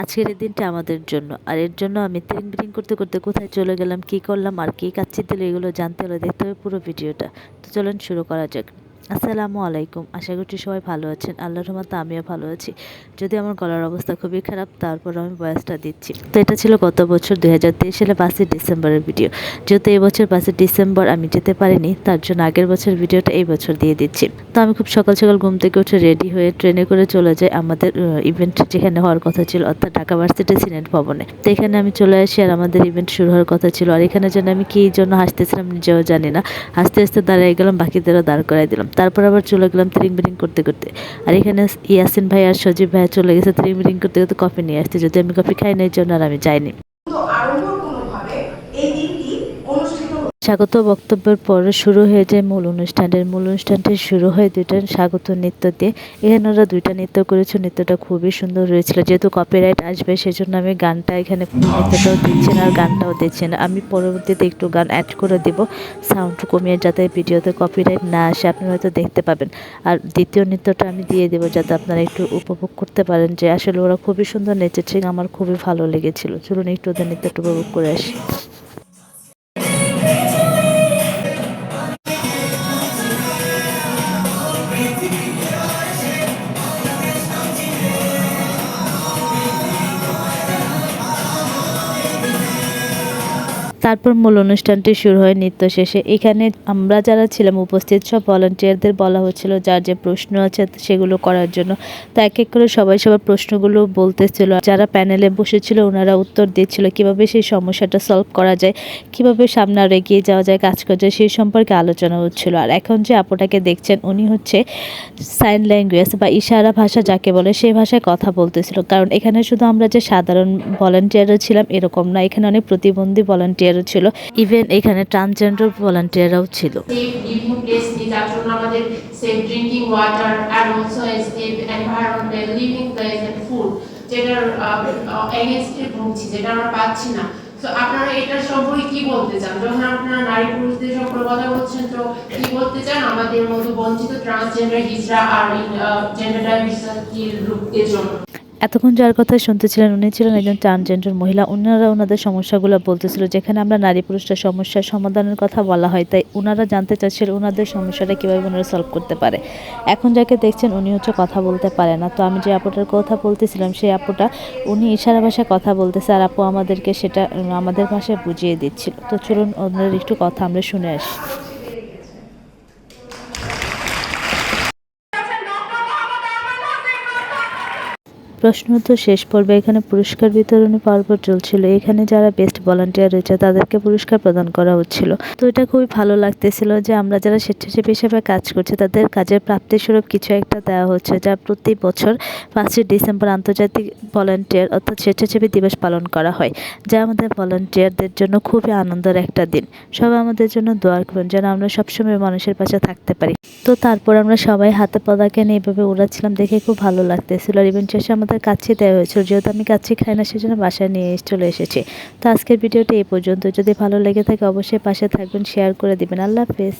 আজকের এই দিনটা আমাদের জন্য। আর এর জন্য আমি তিরিং বিরিং করতে করতে কোথায় চলে গেলাম, কি করলাম, আর কি কাচ্ছি দিল এগুলো জানতে হলে দেখতে হবে পুরো ভিডিওটা। তো চলুন শুরু করা যাক। আসসালামু আলাইকুম। আশা করছি সবাই ভালো আছেন। আল্লাহর রহমতে আমিও ভালো আছি। যদি আমার গলার অবস্থা খুবই খারাপ, তারপর আমি বয়সটা দিচ্ছি। তো এটা ছিল গত বছর দুই হাজার তেইশ সালে পাঁচই ডিসেম্বরের ভিডিও। যেহেতু এই বছর পাঁচই ডিসেম্বর আমি যেতে পারিনি, তার জন্য আগের বছর ভিডিওটা এই বছর দিয়ে দিচ্ছি। তো আমি খুব সকাল সকাল ঘুম থেকে উঠে রেডি হয়ে ট্রেনে করে চলে যাই আমাদের ইভেন্ট যেখানে হওয়ার কথা ছিল, অর্থাৎ ঢাকা ভার্সিটি সিনেট ভবনে। তো এখানে আমি চলে আসি আর আমাদের ইভেন্ট শুরু হওয়ার কথা ছিল। আর এখানে যেন আমি কী জন্য হাসতেছিলাম নিজেও জানি না। হাসতে হাসতে দাঁড়িয়ে গেলাম, বাকিদেরও দাঁড় করাই দিলাম। তারপর আবার চলে গেলাম থ্রিং বিরিং করতে করতে। আর এখানে ইয়াসিন ভাই আর সজীব ভাই চলে গেছে থ্রিং বিরিং করতে করতে কফি নিয়ে আসতে যদি আমি কফি খাই না এই জন্য আর আমি যাইনি তো আড়ম্বরপূর্ণভাবে এই দিনটি অনুষ্ঠিত স্বাগত বক্তব্যের পরে শুরু হয়ে যায় মূল অনুষ্ঠানের মূল অনুষ্ঠানটি শুরু হয় দুইটা স্বাগত নৃত্য দিয়ে এখানে ওরা দুইটা নৃত্য করেছে, নৃত্যটা খুবই সুন্দর হয়েছিল। যেহেতু কপিরাইট আসবে, সেজন্য আমি গানটা এখানে নৃত্যটাও দিচ্ছি না, আর গানটাও দিচ্ছি না। আমি পরবর্তীতে একটু গান অ্যাড করে দিব। সাউন্ড কমিয়ে যাতে ভিডিওতে কপিরাইট না আসে, আপনি হয়তো দেখতে পাবেন। আর দ্বিতীয় নৃত্যটা আমি দিয়ে দেবো যাতে আপনারা একটু উপভোগ করতে পারেন যে আসলে ওরা খুবই সুন্দর নেচেছে, আমার খুবই ভালো লেগেছিল। চলুন একটু ওদের নৃত্যটা উপভোগ করে আসি। তারপর মূল অনুষ্ঠানটি শুরু হয় নৃত্য শেষে। এখানে আমরা যারা ছিলাম উপস্থিত, সব ভলান্টিয়ারদের বলা হচ্ছিল যার যে প্রশ্ন আছে সেগুলো করার জন্য। তো এক এক করে সবাই সবার প্রশ্নগুলো বলতেছিল। যারা প্যানেলে বসেছিল ওনারা উত্তর দিচ্ছিল কীভাবে সেই সমস্যাটা সলভ করা যায়, কীভাবে সামনে আর এগিয়ে যাওয়া যায়, কাজ করা যায়, সেই সম্পর্কে আলোচনা হচ্ছিল। আর এখন যে আপুটাকে দেখছেন, উনি হচ্ছে সাইন ল্যাঙ্গুয়েজ বা ইশারা ভাষা যাকে বলে সেই ভাষায় কথা বলতেছিল। কারণ এখানে শুধু আমরা যে সাধারণ ভলান্টিয়াররা ছিলাম এরকম না, এখানে অনেক প্রতিবন্ধী ভলান্টিয়ারও ছিল ইভেন এখানে ট্রান্সজেন্ডার ভলান্টিয়াররাও ছিল। আপনারা এটার সম্পর্কে কি বলতে চান? যখন আপনারা নারী পুরুষদের সম্পর্কে কথা বলছেন, তো কি বলতে চান? আমাদের মতো বঞ্চিত ট্রান্সজেন্ডার হিজরা আর জেন্ডার ডাইভার্সিটির লোকদের জন্য। এতক্ষণ যার কথা শুনতেছিলেন, উনি ছিলেন একজন ট্রান্সজেন্ডার মহিলা। ওনারা ওনাদের সমস্যাগুলো বলতেছিল, যেখানে আমরা নারী পুরুষরা সমস্যার সমাধানের কথা বলা হয়, তাই ওনারা জানতে চাচ্ছিল ওনাদের সমস্যাটা কীভাবে ওনারা সলভ করতে পারে। এখন যাকে দেখছেন, উনি হচ্ছে কথা বলতে পারে না। তো আমি যে আপুটার কথা বলতেছিলাম, সেই আপুটা, উনি ইশারা ভাষায় কথা বলতেছে, আর আপু আমাদেরকে সেটা, আমাদের ভাষায় বুঝিয়ে দিচ্ছিল। তো চলুন, ওনাদের একটু কথা আমরা শুনে আসি। প্রশ্ন তো শেষ পর্বে এখানে পুরস্কার বিতরণী পর্ব চলছিল। এখানে যারা বেস্ট ভলান্টিয়ার রয়েছে, তাদেরকে পুরস্কার প্রদান করা হচ্ছিল। তো এটা খুবই ভালো লাগতেছিল যে আমরা যারা স্বেচ্ছাসেবী হিসেবে কাজ করছি, তাদের কাজের প্রাপ্তিস্বরূপ কিছু একটা দেওয়া হচ্ছে, যা প্রতি বছর পাঁচই ডিসেম্বর আন্তর্জাতিক ভলান্টিয়ার অর্থাৎ স্বেচ্ছাসেবী দিবস পালন করা হয়, যা আমাদের ভলান্টিয়ারদের জন্য খুবই আনন্দের একটা দিন। সবাই আমাদের জন্য দোয়া করবেন যেন আমরা সবসময় মানুষের পাশে থাকতে পারি। তো তারপর আমরা সবাই হাতে পদাকে নিয়ে এভাবে উড়াচ্ছিলাম, দেখে খুব ভালো লাগতেছিল। আর ইভেন্ট শেষে আমাদের কাছে দেওয়া হয়েছিল, যেহেতু আমি কাছে খাই না, সেজন্য বাসায় নিয়ে চলে এসেছি। তো আজকের ভিডিওটি এই পর্যন্ত। যদি ভালো লেগে থাকে, অবশ্যই পাশে থাকবেন শেয়ার করে দিবেন। আল্লাহ হাফেজ।